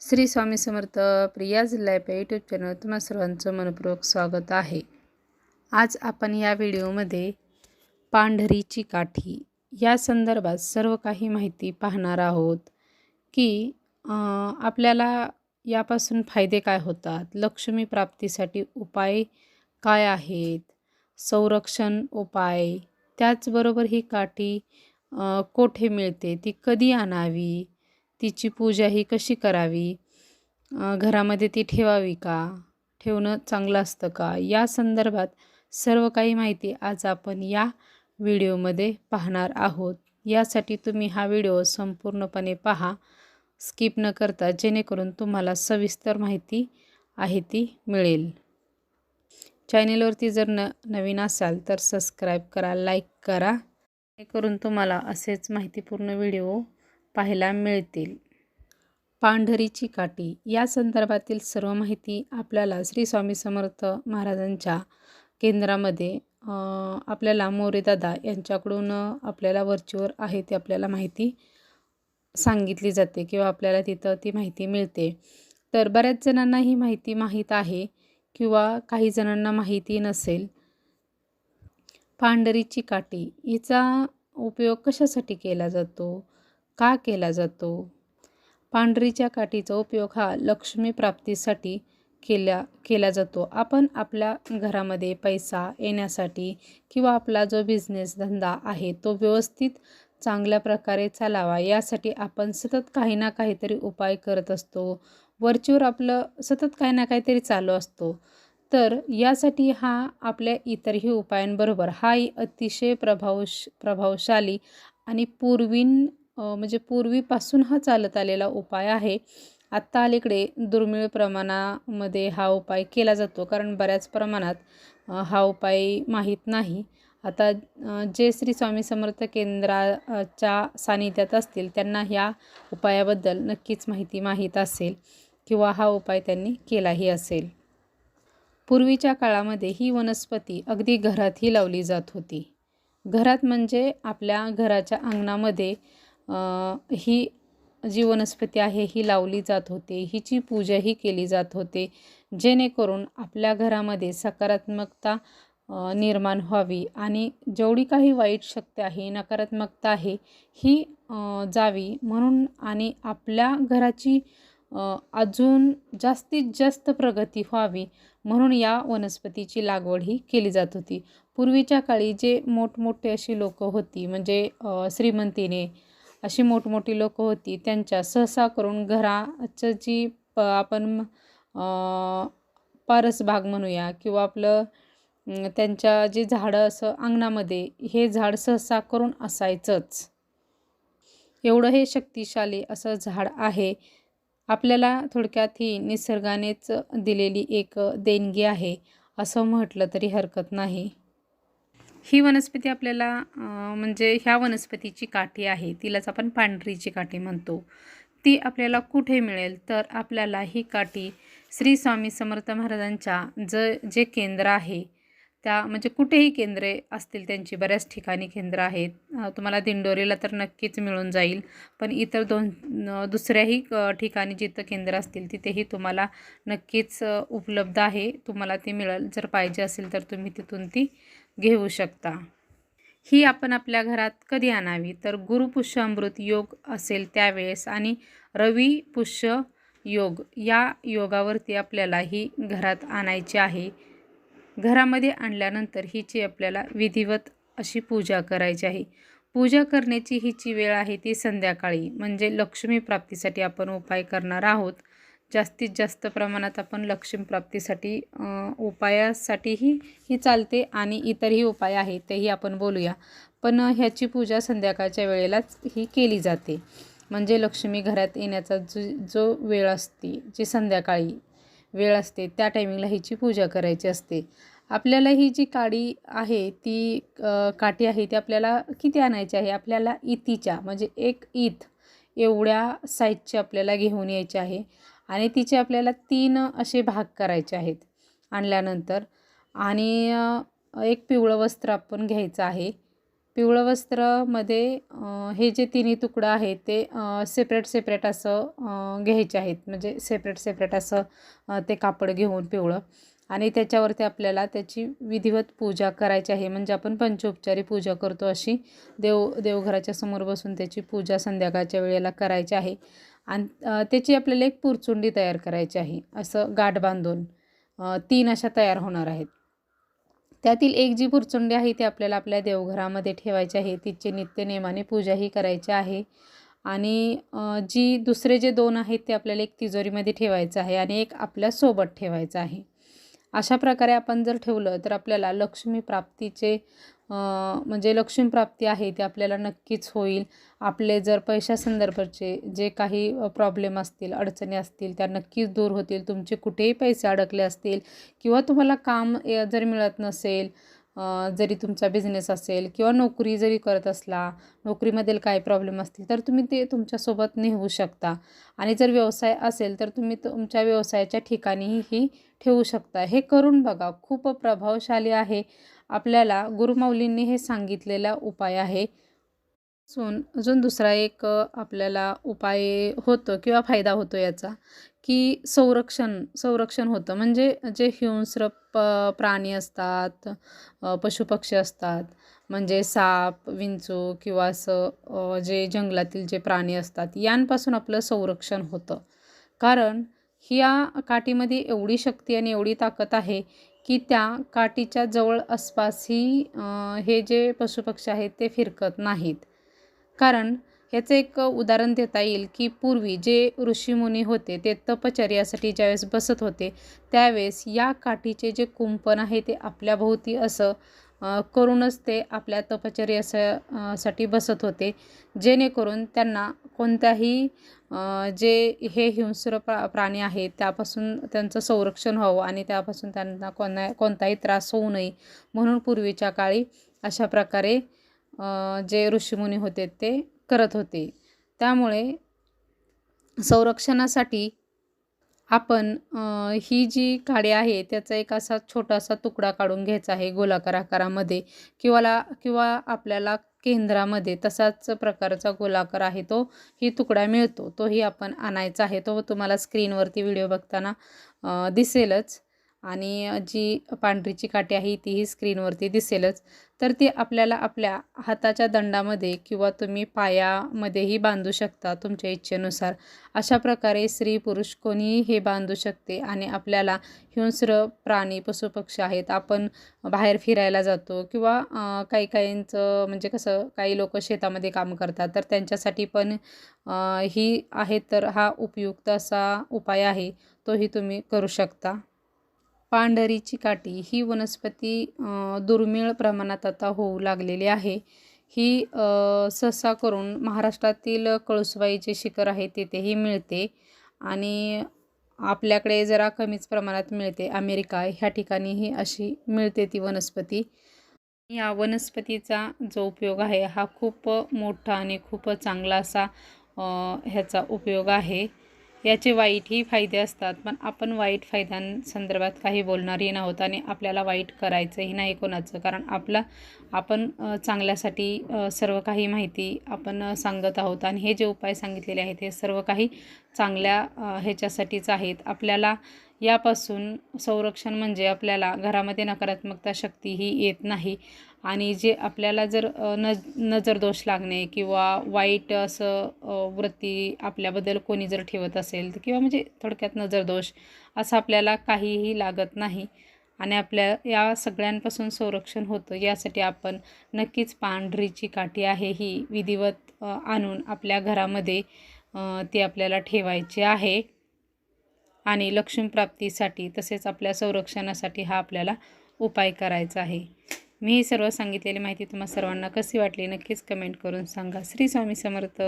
श्री स्वामी समर्थ प्रिया जिल्हा YouTube channel तुम्हा सर्वांचं मनपूर्वक स्वागत आहे. आज आपण या व्हिडिओमध्ये पांढरीची काठी या संदर्भात सर्व काही माहिती पाहणार आहोत की आपल्याला यापासून फायदे काय होतात? लक्ष्मी प्राप्तीसाठी उपाय काय आहेत? संरक्षण उपाय त्याचबरोबर ही काठी कोठे मिळते? ती कधी आणावी? तिची पूजा ही कशी करावी? घरामध्ये ती ठेवावी का? ठेवणं चांगलं असतं का? या संदर्भात सर्व काही माहिती आज आपण या व्हिडिओमध्ये पाहणार आहोत. यासाठी तुम्ही हा व्हिडिओ संपूर्णपणे पहा. स्किप न करता जेणेकरून तुम्हाला सविस्तर माहिती आहे ती मिळेल. चॅनेलवरती जर न नवीन असाल तर सबस्क्राईब करा लाईक करा. जेणेकरून तुम्हाला असेच माहितीपूर्ण व्हिडिओ पाहायला मिळतील. पांढरीची काठी. या संदर्भातील सर्व माहिती आपल्याला श्री स्वामी समर्थ महाराजांच्या केंद्रामध्ये आपल्याला मोरेदादा यांच्याकडून आपल्याला वरचीवर आहे ती आपल्याला माहिती सांगितली जाते किंवा आपल्याला तिथं ती माहिती मिळते. तर बऱ्याच जणांना ही माहिती माहीत आहे किंवा काही जणांना माहिती नसेल. पांढरीची काठी. हिचा उपयोग कशासाठी केला जातो? का केला जातो? पांढरीच्या काठीचा उपयोग हा लक्ष्मी प्राप्तीसाठी केल्या केला जातो. आपण आपल्या घरामध्ये पैसा येण्यासाठी किंवा आपला जो बिझनेस धंदा आहे तो व्यवस्थित चांगल्या प्रकारे चालावा यासाठी आपण सतत काही ना काहीतरी उपाय करत असतो. वरचीवर आपलं सतत काही ना काहीतरी चालू असतो. तर यासाठी हा आपल्या इतरही उपायांबरोबर हाही अतिशय प्रभावश प्रभावशाली आणि पूर्वीन म्हणजे पूर्वीपासून हा चालत आलेला उपाय आहे. आत्ता अलीकडे दुर्मिळ प्रमाणामध्ये हा उपाय केला जातो. कारण बऱ्याच प्रमाणात हा उपाय माहीत नाही. आता जे श्री स्वामी समर्थ केंद्राच्या सानिध्यात असतील त्यांना ह्या उपायाबद्दल नक्कीच माहिती माहीत असेल किंवा हा उपाय त्यांनी केलाही असेल. पूर्वीच्या काळामध्ये ही वनस्पती अगदी घरातही लावली जात होती. घरात म्हणजे आपल्या घराच्या अंगणामध्ये ही जी वनस्पती आहे ही लावली जात होते. हिची पूजाही केली जात होते. जेणेकरून आपल्या घरामध्ये सकारात्मकता निर्माण व्हावी. आणि जेवढी काही वाईट शक्ती आहे नकारात्मकता आहे ही जावी. म्हणून आणि आपल्या घराची अजून जास्तीत जास्त प्रगती व्हावी. म्हणून या वनस्पतीची लागवड ही केली जात होती. पूर्वीच्या काळी जे मोठमोठे अशी लोकं होती म्हणजे श्रीमंतीने अशी मोठमोठी लोकं होती. त्यांच्या सहसा करून घराचं जी प आपण पारस भाग म्हणूया किंवा आपलं त्यांच्या जे झाडं असं अंगणामध्ये हे झाड सहसा करून असायचंच. एवढं हे शक्तिशाली असं झाड आहे. आपल्याला थोडक्यात ही निसर्गानेच दिलेली एक देणगी आहे. असं म्हटलं तरी हरकत नाही. ही वनस्पती आपल्याला म्हणजे ह्या वनस्पतीची काठी आहे तिलाच आपण पांढरीची काठी म्हणतो. ती आपल्याला कुठे मिळेल? तर आपल्याला ही काठी श्री स्वामी समर्थ महाराजांच्या ज जे केंद्र आहे त्या म्हणजे कुठेही केंद्रे असतील त्यांची बऱ्याच ठिकाणी केंद्र आहेत. तुम्हाला दिंडोरीला तर नक्कीच मिळून जाईल. पण इतर दोन दुसऱ्याही ठिकाणी जिथं केंद्र असतील तिथेही तुम्हाला नक्कीच उपलब्ध आहे. तुम्हाला ती मिळेल. जर पाहिजे असेल तर तुम्ही तिथून ती घेऊ शकता. ही आपण आपल्या घरात कधी आणावी? तर गुरुपुष्य अमृत योग असेल त्यावेळेस आणि रवी पुष्य योग या योगावरती आपल्याला ही घरात आणायची आहे. घरामध्ये आणल्यानंतर हिची आपल्याला विधिवत अशी पूजा करायची आहे. पूजा करण्याची हिची वेळ आहे ती संध्याकाळी. म्हणजे लक्ष्मी प्राप्तीसाठी आपण उपाय करणार आहोत. जास्तीत जास्त प्रमाणात आपण लक्ष्मी प्राप्तीसाठी उपायासाठीही ही चालते आणि इतरही उपाय आहेत तेही आपण बोलूया. पण ह्याची पूजा संध्याकाळच्या वेळेलाच ही केली जाते. म्हणजे लक्ष्मी घरात येण्याचा जो जो वेळ असते जी संध्याकाळी वेळ असते त्या टायमिंगला हिची पूजा करायची असते. आपल्याला ही जी काडी आहे ती काठी आहे ती आपल्याला किती आणायची आहे? आपल्याला इतीच्या म्हणजे एक ईत एवढ्या साईजची आपल्याला घेऊन यायची आहे. आणि तिचे आपल्याला तीन असे भाग करायचे आहेत आणल्यानंतर. आणि एक पिवळं वस्त्र आपण घ्यायचं आहे. पिवळं वस्त्रामध्ये हे जे तिन्ही तुकडं आहे ते सेपरेट सेपरेट असं घ्यायचे आहेत. म्हणजे सेपरेट सेपरेट असं ते कापड घेऊन पिवळं. आणि त्याच्यावरती आपल्याला त्याची विधिवत पूजा करायची आहे. म्हणजे आपण पंचोपचारी पूजा करतो अशी. देव देवघराच्या समोर बसून त्याची पूजा संध्याकाळच्या वेळेला करायची आहे. आणि त्याची आपल्याला एक पुरचुंडी तयार करायची आहे. असं गाठ बांधून तीन अशा तयार होणार आहेत. त्यातील एक जी पुरचुंडी आहे ती आपल्याला आपल्या देवघरामध्ये ठेवायची आहे. तिची नित्यनेमाने पूजाही करायची आहे. आणि जी दुसरे जे दोन आहेत ते आपल्याला एक तिजोरीमध्ये ठेवायचं आहे आणि एक आपल्यासोबत ठेवायचं आहे. अशा प्रकारे आपण जर ठेवलं तर आपल्याला लक्ष्मी प्राप्तीचे म्हणजे लक्ष्मी प्राप्ती आहे ती आपल्याला नक्कीच होईल. आपले जर पैशासंदर्भाचे जे काही प्रॉब्लेम असतील अडचणी असतील त्या नक्कीच दूर होतील. तुमचे कुठेही पैसे अडकले असतील किंवा तुम्हाला काम जर मिळत नसेल जरी तुमचा बिझनेस असेल किंवा नोकरी जरी करत असला नोकरीमधील काय प्रॉब्लेम असतील तर तुम्ही ते तुमच्यासोबत नेऊ शकता. आणि जर व्यवसाय असेल तर तुम्ही तुमच्या व्यवसायाच्या ठिकाणीही ही ठेवू शकता. हे करून बघा खूप प्रभावशाली आहे. आपल्याला गुरुमाऊलींनी हे सांगितलेला उपाय आहे. असून अजून दुसरा एक आपल्याला उपाय होतो किंवा फायदा होतो याचा की संरक्षण संरक्षण होतं. म्हणजे जे हिंस्र प प्राणी असतात पशुपक्षी असतात म्हणजे साप विंचू किंवा असं जे जंगलातील जे प्राणी असतात यांपासून आपलं संरक्षण होतं. कारण ह्या काठीमध्ये एवढी शक्ती आणि एवढी ताकद आहे की त्या काठीच्या जवळ आसपासही हे जे पशुपक्षी आहेत ते फिरकत नाहीत. कारण ह्याचं एक उदाहरण देता येईल की पूर्वी जे ऋषीमुनी होते ते तपचर्यासाठी ज्यावेळेस बसत होते त्यावेळेस या काठीचे जे कुंपण आहे ते आपल्याभोवती असं करूनच ते आपल्या तपचर्यासाठी साठी बसत होते. जेणेकरून त्यांना कोणत्याही जे हे हिंस्र प्रा प्राणी आहेत त्यापासून त्यांचं संरक्षण व्हावं आणि त्यापासून त्यांना कोणा कोणताही त्रास होऊ नये म्हणून पूर्वीच्या काळी अशा प्रकारे जे ऋषीमुनी होते ते करत होते. त्यामुळे संरक्षणासाठी आपण ही जी काडी आहे त्याचा एक असा छोटासा तुकडा काढून घ्यायचा आहे गोलाकार आकारामध्ये किंवा ला किंवा आपल्याला केंद्रामध्ये तसाच प्रकारचा गोलाकार आहे तो ही तुकडा मिळतो तोही आपण आणायचा आहे. तो तुम्हाला स्क्रीनवरती व्हिडिओ बघताना दिसेलच. आणि जी पांढरीची काठी आहे तीही स्क्रीनवरती दिसेलच. तर ती आपल्याला आपल्या हाताच्या दंडामध्ये किंवा तुम्ही पायामध्येही बांधू शकता तुमच्या इच्छेनुसार. अशा प्रकारे स्त्री पुरुष कोणीही हे बांधू शकते आणि आपल्याला हिंस्र प्राणी पशुपक्षी आहेत. आपण बाहेर फिरायला जातो किंवा काही काहींचं म्हणजे कसं काही लोक शेतामध्ये काम करतात तर त्यांच्यासाठी पण ही आहे तर हा उपयुक्त असा उपाय आहे तोही तुम्ही करू शकता. पांढरीची काठी ही वनस्पती दुर्मिळ प्रमाणात आता होऊ लागलेली आहे. ही सहसा करून महाराष्ट्रातील कळसुबाईचे शिखर आहे तिथेही मिळते आणि आपल्याकडे जरा कमीच प्रमाणात मिळते. अमेरिका ह्या ठिकाणीही अशी मिळते ती वनस्पती. या वनस्पतीचा जो उपयोग आहे हा खूप मोठा आणि खूप चांगला असा ह्याचा उपयोग आहे. याचे वाईटही फायदे असतात पण आपण वाईट फायद्यांसंदर्भात काही बोलणारही नव्हतं आणि आपल्याला वाईट करायचंही नाही कोणाचं. कारण आपला आपण चांगल्यासाठी सर्व काही माहिती आपण सांगत आहोत आणि हे जे उपाय सांगितलेले आहेत हे सर्व काही चांगल्या ह्याच्यासाठीच आहेत. आपल्याला यापासून संरक्षण म्हणजे आपल्याला घरामध्ये नकारात्मकता शक्ती ही येत नाही. आणि जे आपल्याला जर नज न लागणे किंवा वाईट असं वृत्ती आपल्याबद्दल कोणी जर ठेवत असेल तर किंवा म्हणजे थोडक्यात नजरदोष असं आपल्याला काहीही लागत नाही. आणि आपल्या या सगळ्यांपासून संरक्षण होतं यासाठी आपण नक्कीच पांढरीची काठी आहे ही विधिवत आणून आपल्या घरामध्ये ती आपल्याला ठेवायची आहे. आणि लक्ष्मीप्राप्तीसाठी तसेच आपल्या संरक्षणासाठी हा आपल्याला उपाय करायचा आहे. मी सर्व सांगितलेली माहिती तुम्हा सर्वांना कशी वाटली नक्कीच कमेंट करून सांगा. श्री स्वामी समर्थ.